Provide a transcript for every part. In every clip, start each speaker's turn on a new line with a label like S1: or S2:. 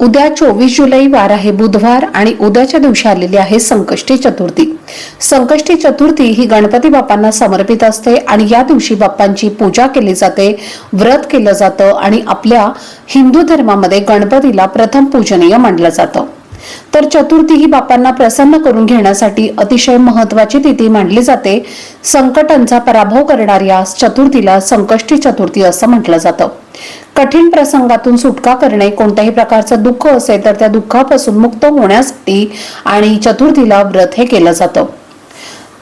S1: उद्या चोवीस जुलै वार आहे बुधवार आणि उद्याच्या दिवशी आलेली आहे संकष्टी चतुर्थी. संकष्टी चतुर्थी ही गणपती बाप्पांना समर्पित असते आणि या दिवशी बाप्पांची पूजा केली जाते व्रत केलं जातं आणि आपल्या हिंदू धर्मामध्ये गणपतीला प्रथम पूजनीय मानलं जातं. तर चतुर्थी ही बापांना प्रसन्न करून घेण्यासाठी अतिशय महत्वाची तिथी मानली जाते. संकटांचा पराभव करणाऱ्या चतुर्थीला संकष्टी चतुर्थी असं म्हटलं जातं. कठीण प्रसंगातून सुटका करणे कोणत्याही प्रकारचं दुःख असेल तर त्या दुःखापासून मुक्त होण्यासाठी आणि चतुर्थीला व्रत हे केलं जातं.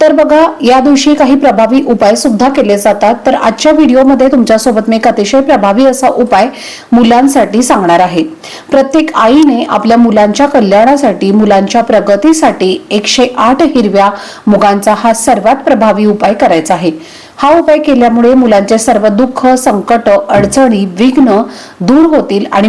S1: तर बघा या दिवशी काही प्रभावी उपाय सुद्धा केले जातात. तर आजच्या व्हिडिओमध्ये तुमच्यासोबत मी एक अतिशय प्रभावी असा उपाय मुलांसाठी सांगणार आहे. प्रत्येक आईने आपल्या मुलांच्या कल्याणासाठी मुलांच्या प्रगतीसाठी एकशे आठ हिरव्या मुगांचा हा सर्वात प्रभावी उपाय करायचा आहे. हा उपाय केल्यामुळे मुलांचे सर्व दुःख संकट अडचणी विघ्न दूर होतील आणि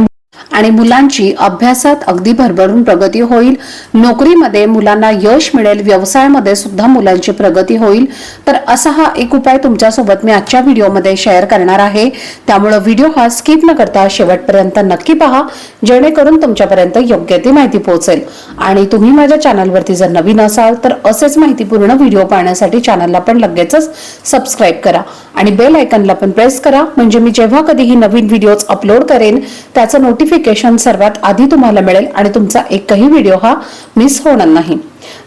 S1: आणि मुलांची अभ्यासात अगदी भरभरून प्रगती होईल. नोकरीमध्ये मुलांना यश मिळेल व्यवसायामध्ये सुद्धा मुलांची प्रगती होईल. तर असा हा एक उपाय तुमच्यासोबत मी आजच्या व्हिडिओमध्ये शेअर करणार आहे. त्यामुळे व्हिडिओ हा स्किप न करता शेवटपर्यंत नक्की पहा. जेणेकरून तुमच्यापर्यंत योग्य ती माहिती पोहोचेल. आणि तुम्ही माझ्या चॅनलवरती जर नवीन असाल तर असेच माहितीपूर्ण व्हिडिओ पाहण्यासाठी चॅनलला पण लगेचच सबस्क्राईब करा. आणि बेल आयकनला पण प्रेस करा. म्हणजे मी जेव्हा कधीही नवीन व्हिडिओज अपलोड करेन त्याचं नोटिफिकेशन सर्वात आधी तुम्हाला मिळेल आणि तुमचा एकही व्हिडिओ हा मिस होणार नाही.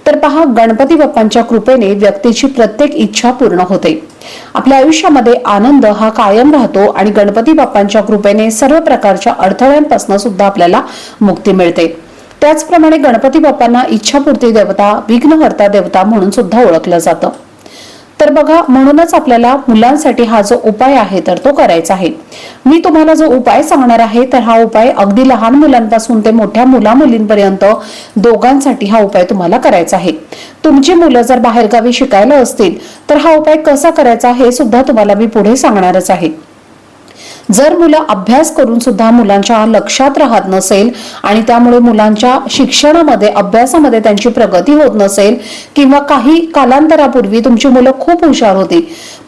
S1: तर पहा गणपती बाप्पांच्या कृपेने व्यक्तीची प्रत्येक इच्छा पूर्ण होते. आपल्या आयुष्यामध्ये आनंद हा कायम राहतो आणि गणपती बाप्पांच्या कृपेने सर्व प्रकारच्या अडथळ्यांपासून सुद्धा आपल्याला मुक्ती मिळते. त्याचप्रमाणे गणपती बाप्पांना इच्छापूर्ती देवता विघ्नहर्ता देवता म्हणून सुद्धा ओळखलं जातं. तर बघा म्हणूनच आपल्याला मुलांसाठी हा जो उपाय आहे तर तो करायचा आहे. मी तुम्हाला जो उपाय सांगणार आहे तर हा उपाय अगदी लहान मुलांपासून ते मोठ्या मुला मुलींपर्यंत दोघांसाठी हा उपाय तुम्हाला करायचा आहे. तुमची मुलं जर बाहेरगावी शिकायला असतील तर हा उपाय कसा करायचा हे सुद्धा तुम्हाला मी पुढे सांगणारच आहे. जर मुलं अभ्यास करून सुद्धा मुलांच्या लक्षात राहत नसेल आणि त्यामुळे मुलांच्या शिक्षणामध्ये अभ्यासामध्ये त्यांची प्रगती होत नसेल किंवा काही कालांतरापूर्वी तुमची मुलं खूप हुशार होती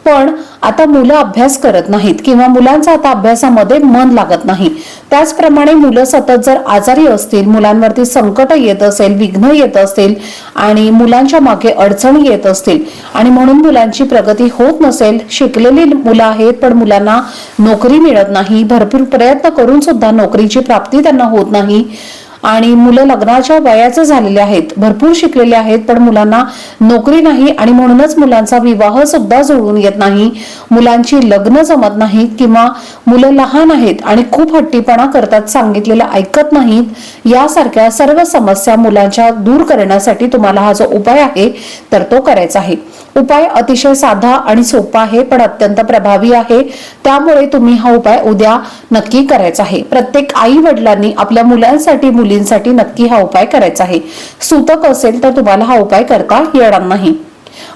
S1: पण आता मुलं अभ्यास करत नाहीत किंवा मुलांचा आता अभ्यासामध्ये मन लागत नाही. त्याचप्रमाणे मुलं सतत जर आजारी असतील मुलांवरती संकट येत असेल विघ्न येत असतील आणि मुलांच्या मागे अडचणी येत असतील आणि म्हणून मुलांची प्रगती होत नसेल शिकलेली मुलं आहेत पण मुलांना नोकरी मिळत नाही भरपूर प्रयत्न करून सुद्धा नोकरीची प्राप्ती त्यांना होत नाही आणि मुलं लग्नाच्या वयाचं झालेले आहेत. भरपूर शिकलेले आहेत पण मुलांना नोकरी नाही आणि म्हणूनच मुलांचा विवाह सुद्धा जुळून येत नाही. मुलांची लग्न जमत नाहीत किंवा मुलं लहान आहेत आणि खूप हट्टीपणा करतात सांगितलेलं ऐकत नाहीत. यासारख्या सर्व समस्या मुलांच्या दूर करण्यासाठी तुम्हाला हा जो उपाय आहे तर तो करायचा आहे. उपाय अतिशय साधा आणि सोपा आहे पण अत्यंत प्रभावी आहे. त्यामुळे तुम्ही हा उपाय उद्या नक्की करायचा आहे. प्रत्येक आई वडिलांनी आपल्या मुलांसाठी मुलींसाठी नक्की हा उपाय करायचा आहे. सूतक असेल तर तुम्हाला हा उपाय करता येणार नाही.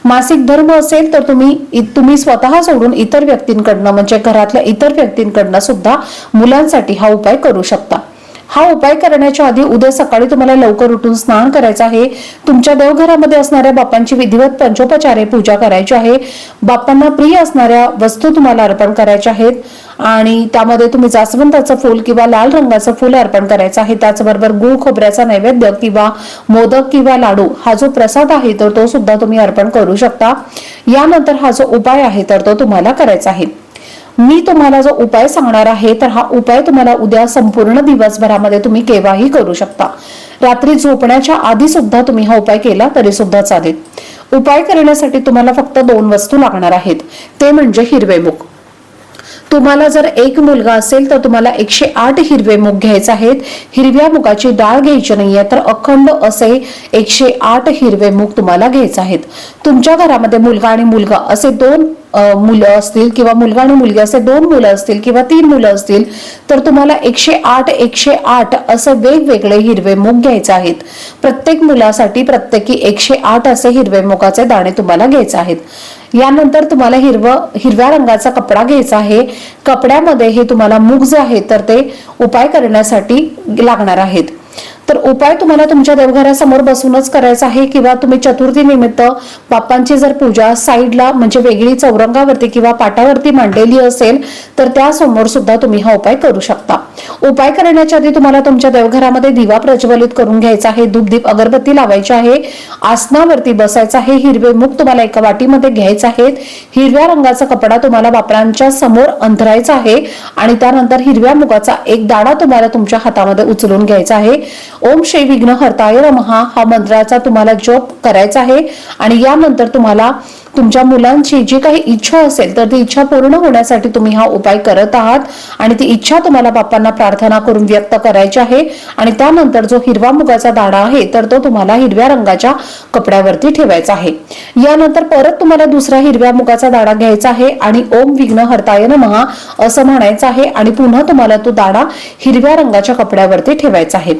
S1: मासिक धर्म असेल तर तुम्ही तुम्ही स्वतः सोडून इतर व्यक्तींकडनं म्हणजे घरातल्या इतर व्यक्तींकडनं सुद्धा मुलांसाठी हा उपाय करू शकता. हा उपाय करण्याच्या आधी उद्या सकाळी तुम्हाला लवकर उठून स्नान करायचं आहे. तुमच्या देवघरामध्ये असणाऱ्या बाप्पांची विधिवत पंचोपचारे पूजा करायची आहे. बाप्पांना प्रिय असणाऱ्या वस्तू तुम्हाला अर्पण करायच्या आहेत. आणि त्यामध्ये तुम्ही जास्वंदाचं फूल किंवा लाल रंगाचं फूल अर्पण करायचं आहे. त्याचबरोबर गुळ खोबऱ्याचा नैवेद्य किंवा मोदक किंवा लाडू हा जो प्रसाद आहे तर तो सुद्धा तुम्ही अर्पण करू शकता. यानंतर हा जो उपाय आहे तर तो तुम्हाला करायचा आहे. मी तुम्हाला जो उपाय सांगणार आहे तर हा उपाय तुम्हाला उद्या संपूर्ण दिवसभरामध्ये तुम्ही केव्हाही करू शकता. रात्री झोपण्याच्या आधी सुद्धा तुम्ही हा उपाय केला तरी सुद्धा चालेल. उपाय करण्यासाठी तुम्हाला फक्त दोन वस्तू लागणार आहेत. ते म्हणजे हिरवे मुग. तुम्हाला जर एक मुलगा असेल तर तुम्हाला एकशे आठ हिरवे मुग घ्यायचे आहेत. हिरव्या मुगाची डाळ घ्यायची नाहीये तर अखंड असे एकशे आठ हिरवे मूग तुम्हाला घ्यायचे आहेत. तुमच्या घरामध्ये मुलगा आणि मुलगा असे दोन मुलं असतील किंवा मुलगा आणि मुलगी असे दोन मुलं असतील किंवा तीन मुलं असतील तर तुम्हाला एकशे आठ एकशे आठ असे वेगवेगळे हिरवे मूग घ्यायचे आहेत. प्रत्येक मुलासाठी प्रत्येकी एकशे आठ असे हिरवे मुगाचे दाणे तुम्हाला घ्यायचे आहेत. यानंतर तुम्हाला हिरवं हिरव्या रंगाचा कपडा घ्यायचा आहे. कपड्यामध्ये हे तुम्हाला मूग जे आहे तर ते उपाय करण्यासाठी लागणार आहेत. तर उपाय तुम्हाला तुमच्या देवघरासमोर बसूनच करायचा आहे किंवा तुम्ही चतुर्थी निमित्त बाप्पांची जर पूजा साईडला म्हणजे वेगळी चौरंगावरती किंवा पाटावरती मांडलेली असेल तर त्यासमोर सुद्धा तुम्ही हा उपाय करू शकता. उपाय करण्याच्या आधी तुम्हाला तुमच्या देवघरामध्ये दिवा प्रज्वलित करून घ्यायचा आहे धूप दीप अगरबत्ती लावायची आहे आसनावरती बसायचं आहे हिरवे मुख तुम्हाला एका वाटीमध्ये घ्यायचे आहेत हिरव्या रंगाचा कपडा तुम्हाला बापरांच्या समोर अंथरायचा आहे आणि त्यानंतर हिरव्या मुगाचा एक दाणा तुम्हाला तुमच्या हातामध्ये उचलून घ्यायचा आहे. ओम श्री विघ्न हरताय नमहा हा मंत्राचा तुम्हाला जप करायचा आहे आणि यानंतर तुम्हाला तुमच्या मुलांची जी काही इच्छा असेल तर ती इच्छा पूर्ण होण्यासाठी तुम्ही हा उपाय करत आहात आणि ती इच्छा तुम्हाला बाप्पांना प्रार्थना करून व्यक्त करायची आहे आणि त्यानंतर जो हिरवा मुगाचा दाणा आहे तर तो तुम्हाला हिरव्या रंगाच्या कपड्यावरती ठेवायचा आहे. यानंतर परत तुम्हाला दुसरा हिरव्या मुगाचा दाणा घ्यायचा आहे आणि ओम विघ्न हरताय नमहा असं म्हणायचं आहे आणि पुन्हा तुम्हाला तो दाणा हिरव्या रंगाच्या कपड्यावरती ठेवायचा आहे.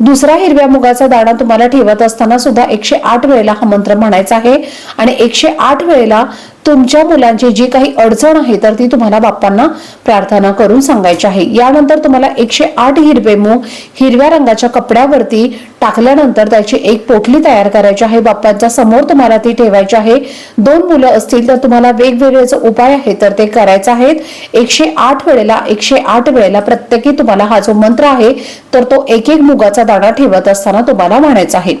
S1: दुसरा हिरव्या मुगाचा दाणा तुम्हाला ठेवत असताना सुद्धा एकशे आठ वेळेला हा मंत्र म्हणायचा आहे. आणि एकशे आठ वेळेला तुमच्या मुलांची जी काही अडचण आहे तर ती तुम्हाला बाप्पांना प्रार्थना करून सांगायची आहे. यानंतर तुम्हाला एकशे आठ हिरवे मूग हिरव्या रंगाच्या कपड्यावरती टाकल्यानंतर त्याची एक पोटली तयार करायची आहे. बाप्पांच्या समोर तुम्हाला ती ठेवायची आहे. दोन मुलं असतील तर तुम्हाला वेगवेगळे जो उपाय आहे तर ते करायचे आहेत. एकशे आठ वेळेला एकशे आठ वेळेला प्रत्येकी तुम्हाला हा जो मंत्र आहे तर तो एक एक मुगाचा दाणा ठेवत असताना तुम्हाला म्हणायचा आहे.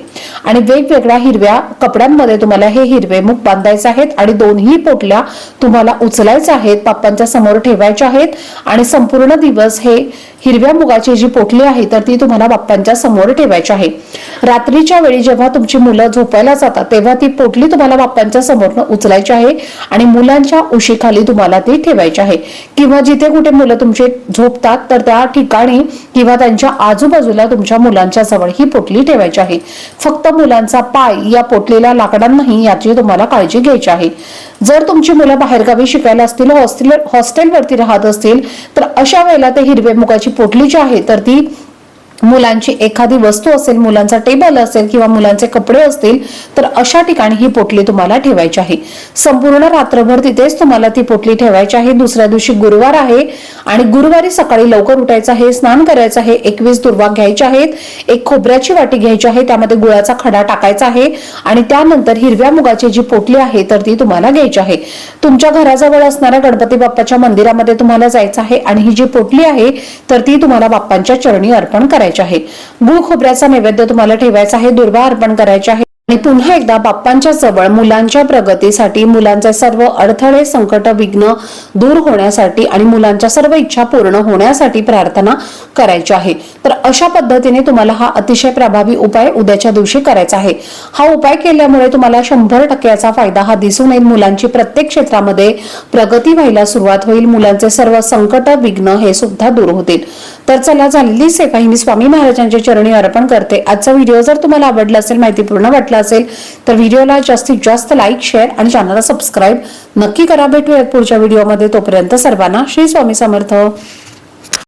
S1: आणि वेगवेगळ्या हिरव्या कपड्यांमध्ये तुम्हाला हे हिरवे मूग बांधायचे आहेत आणि दोन्ही पोटल्या तुम्हाला उचलायच्या आहेत बाप्पांच्या समोर ठेवायच्या आहेत आणि संपूर्ण दिवस हे हिरव्या मुगाची जी पोटली आहे तर ती तुम्हाला बाप्पांच्या समोर ठेवायची आहे. रात्रीच्या वेळी जेव्हा तुमची मुलं झोपायला जातात तेव्हा ती पोटली तुम्हाला बाप्पांच्या समोर उचलायची आहे आणि मुलांच्या उशीखाली तुम्हाला ती ठेवायची आहे. किंवा जिथे कुठे मुलं तुमचे झोपतात तर त्या ठिकाणी किंवा त्यांच्या आजूबाजूला तुमच्या मुलांच्या जवळ ही पोटली ठेवायची आहे. फक्त मुलांचा पाय या पोटलीला लागणार नाही याची तुम्हाला काळजी घ्यायची आहे. जर तुमची मुलं बाहेरगावी शिकायला असतील हॉस्टेल हॉस्टेलवरती राहत असतील तर अशा वेळेला ते हिरवे मुगाची पोटली जी आहे तर ती मुलांची एखादी वस्तू असेल मुलांचा टेबल असेल किंवा मुलांचे कपडे असतील तर अशा ठिकाणी ही पोटली तुम्हाला ठेवायची आहे. संपूर्ण रात्रभर तिथेच तुम्हाला ती पोटली ठेवायची आहे. दुसऱ्या दिवशी गुरुवार आहे आणि गुरुवारी सकाळी लवकर उठायचं आहे स्नान करायचं आहे एकवीस दुर्वाग घ्यायचे आहेत एक खोबऱ्याची वाटी घ्यायची आहे त्यामध्ये गुळाचा खडा टाकायचा आहे आणि त्यानंतर हिरव्या मुगाची जी पोटली आहे तर ती तुम्हाला घ्यायची आहे. तुमच्या घराजवळ असणाऱ्या गणपती बाप्पाच्या मंदिरामध्ये तुम्हाला जायचं आहे आणि ही जी पोटली आहे तर ती तुम्हाला बाप्पांच्या चरणी अर्पण करायची करायचे आहे. गुळ खोबऱ्याचा नैवेद्य तुम्हाला ठेवायचा आहे दुर्वा अर्पण करायचे आहे. आणि पुन्हा एकदा बाप्पांच्या जवळ मुलांच्या प्रगतीसाठी मुलांचे सर्व अडथळे संकट विघ्न दूर होण्यासाठी आणि मुलांच्या सर्व इच्छा पूर्ण होण्यासाठी प्रार्थना करायची आहे. तर अशा पद्धतीने तुम्हाला हा अतिशय प्रभावी उपाय उद्याच्या दिवशी करायचा आहे. हा उपाय केल्यामुळे तुम्हाला शंभर टक्क्याचा फायदा हा दिसून येईल. मुलांची प्रत्येक क्षेत्रामध्ये प्रगती व्हायला सुरुवात होईल. मुलांचे सर्व संकट विघ्न हे सुद्धा दूर होतील. तर चला झालेली सेवा ही मी स्वामी महाराजांच्या चरणी अर्पण करते. आजचा व्हिडिओ जर तुम्हाला आवडला असेल माहितीपूर्ण वाटला असेल तर व्हिडिओला जास्तीत जास्त लाईक शेअर आणि चॅनलला सबस्क्राईब नक्की करा. भेटूयात पुढच्या व्हिडिओमध्ये तोपर्यंत सर्वांना श्री स्वामी समर्थ.